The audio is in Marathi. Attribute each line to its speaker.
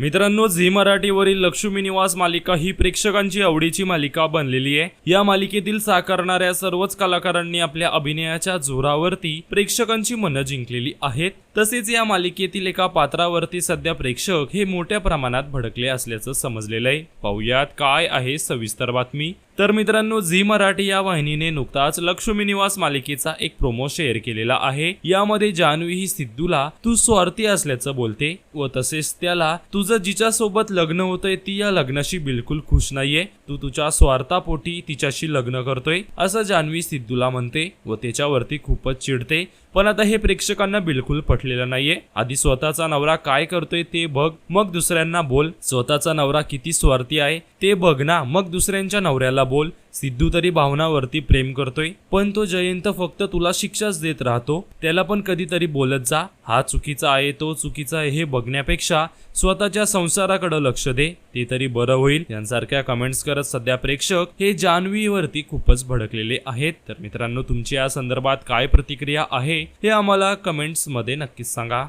Speaker 1: मित्रांनो झी मराठीवरील लक्ष्मी निवास मालिका ही प्रेक्षकांची आवडीची मालिका बनलेली आहे. या मालिकेतील साकारणाऱ्या सर्वच कलाकारांनी आपल्या अभिनयाच्या जोरावरती प्रेक्षकांची मनं जिंकलेली आहेत. तसेच या मालिकेतील एका पात्रावरती सध्या प्रेक्षक हे मोठ्या प्रमाणात भडकले असल्याचं समजलेलं आहे. पाहुयात काय आहे सविस्तर बातमी. तर मित्रांनो झी मराठी या वाहिनीने नुकताच लक्ष्मी निवास मालिकेचा एक प्रोमो शेअर केलेला आहे. यामध्ये जान्हवी ही सिद्धूला तू स्वार्थी असल्याचं बोलते व तसेच त्याला तुझं जिच्या सोबत लग्न होतंय ती या लग्नाशी बिलकुल खुश नाहीये. तू तुझ्या स्वार्थापोटी तिच्याशी लग्न करतोय असं जान्हवी सिद्धूला म्हणते व त्याच्यावरती खूपच चिडते. पण आता हे प्रेक्षकांना बिलकुल पटलेलं नाहीये. आधी स्वतःचा नवरा काय करतोय ते बघ मग दुसऱ्यांना बोल. स्वतःचा नवरा किती स्वार्थी आहे ते बघ ना मग दुसऱ्यांच्या नवऱ्याला बोल सिद्धू तरी भावनावरती प्रेम करतोय पण तो जयंत फक्त तुला शिक्षाच देत राहतो. त्याला पण कधीतरी बोलत जा. हा चुकीचा आहे तो चुकीचा आहे हे बघण्यापेक्षा स्वतःच्या संसाराकडे लक्ष दे. ते तरी बरं होईल. यांसारख्या कमेंट्स करत सध्या प्रेक्षक हे जान्हवीवरती खूपच भडकलेले आहेत. तर मित्रांनो तुमची या संदर्भात काय प्रतिक्रिया आहे हे आम्हाला कमेंट्समध्ये नक्कीच सांगा.